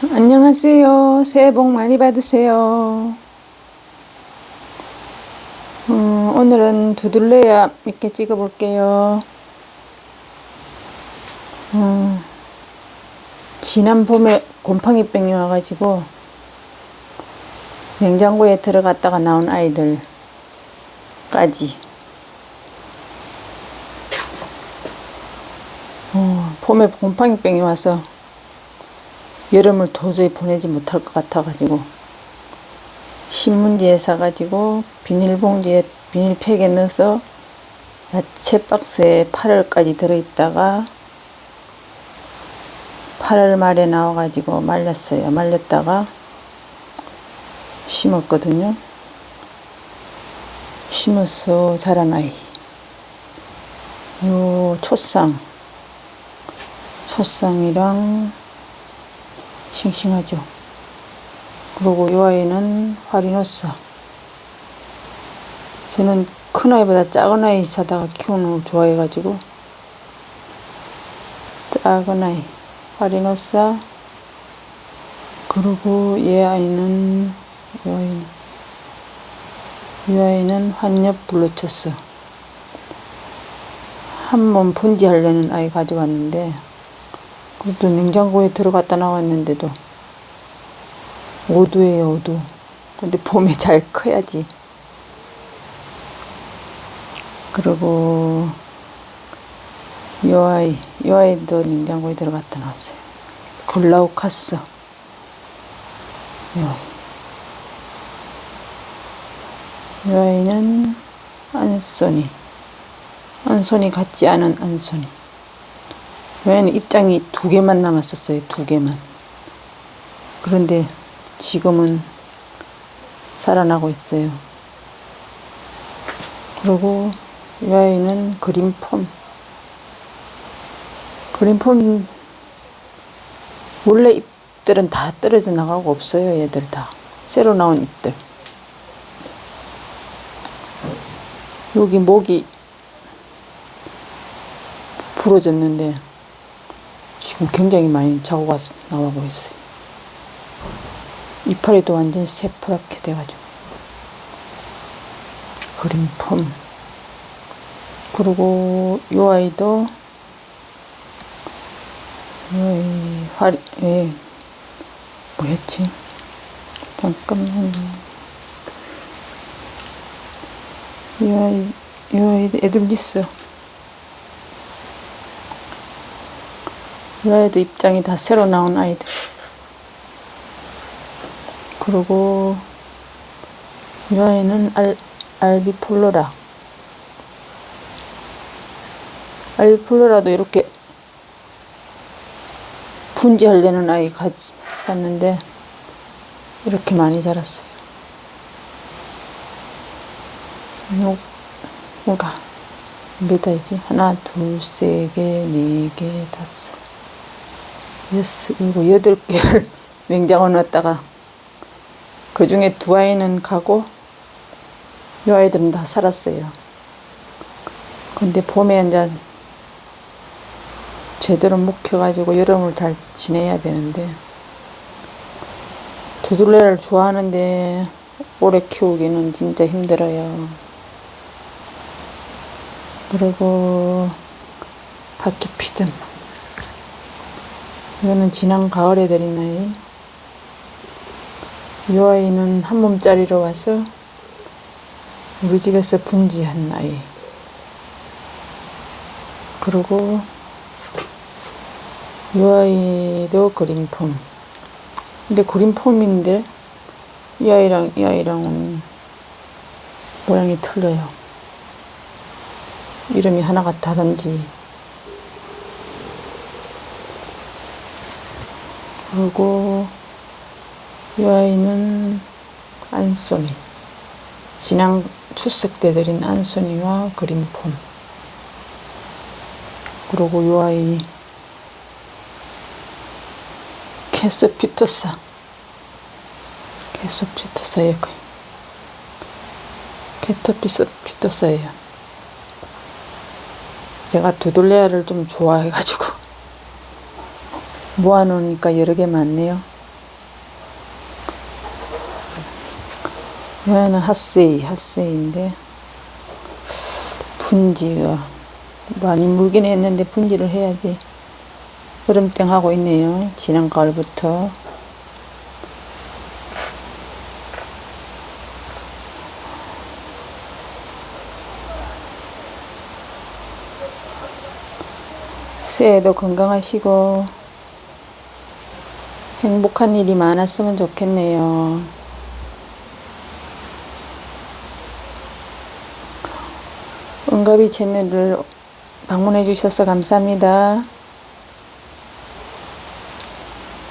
안녕하세요. 새해 복 많이 받으세요. 음, 오늘은 두들레야 몇 개 찍어 볼게요. 음, 지난 봄에 곰팡이 병이 와가지고 냉장고에 들어갔다가 나온 아이들까지 어, 봄에 곰팡이 병이 와서 여름을 도저히 보내지 못할 것 같아가지고 신문지에 사가지고 비닐봉지에 비닐팩에 넣어서 야채 박스에 8월까지 들어있다가 8월 말에 나와가지고 말렸어요. 말렸다가 심었거든요. 심어서 자란 아이. 요 초쌍. 초쌍이랑 싱싱하죠. 그리고 이 아이는 화리노사. 저는 큰 아이보다 작은 아이 사다가 키우는 걸 좋아해가지고 작은 아이 화리노사 그리고 얘 아이는 이 아이는 이 아이는 환엽 블루처스 한 몸 분지하려는 아이 가져왔는데 그것도 냉장고에 들어갔다 나왔는데도. 오두예요 오두 근데 봄에 잘 커야지. 그리고 요 아이 요 아이도 냉장고에 들어갔다 나왔어요. 골라우카스. 요 아이. 요 아이는 안소니. 안소니 같지 않은 안소니 왜냐면 입장이 두 개만 남았었어요. 두 개만. 그런데 지금은 살아나고 있어요. 그리고 이 아이는 그린폼. 그린폼 원래 잎들은 다 떨어져 나가고 없어요. 얘들 다. 새로 나온 잎들. 여기 목이 부러졌는데 지금 굉장히 많이 자고가 나오고 있어요. 이파리도 완전 새파랗게 돼가지고. 그림품. 그리고 요 아이도 요 아이 화리 예 뭐였지? 잠깐만. 요 아이 요 아이 에들리스. 이 아이도 입장이 다 새로 나온 아이들. 그리고 이 아이는 알, 알비폴로라. 알비폴로라도 이렇게 분지하려는 아이 가지 샀는데 이렇게 많이 자랐어요. 요가 몇 아이지? 하나, 둘, 세 개, 네 개, 다섯. 여섯, 일곱, 여덟 개를 냉장고 넣었다가 그 중에 두 아이는 가고 이 아이들은 다 살았어요. 근데 봄에 이제 제대로 묵혀가지고 여름을 잘 지내야 되는데 두들레를 좋아하는데 오래 키우기는 진짜 힘들어요. 그리고 바퀴피듬 이거는 지난 가을에 들인 아이. 이 아이는 한 몸짜리로 와서 우리 집에서 분지한 아이. 그리고 이 아이도 그린폼. 근데 그린폼인데 이 아이랑 이 아이랑은 모양이 틀려요. 이름이 하나 같다든지 그리고 이 아이는 안소니 지난 추석 때 드린 안소니와 그린폼 그리고 이 아이 캐스피토사 캐스피토사예요 캐토피토사예요. 제가 두들레아를 좀 좋아해가지고 모아놓으니까 여러 개 많네요. 여기는 핫세이, 핫세이인데 분지가 많이 물긴 했는데 분지를 해야지. 얼음땡 하고 있네요. 지난 가을부터. 새해도 건강하시고 행복한 일이 많았으면 좋겠네요. 은가비 채널을 방문해 주셔서 감사합니다.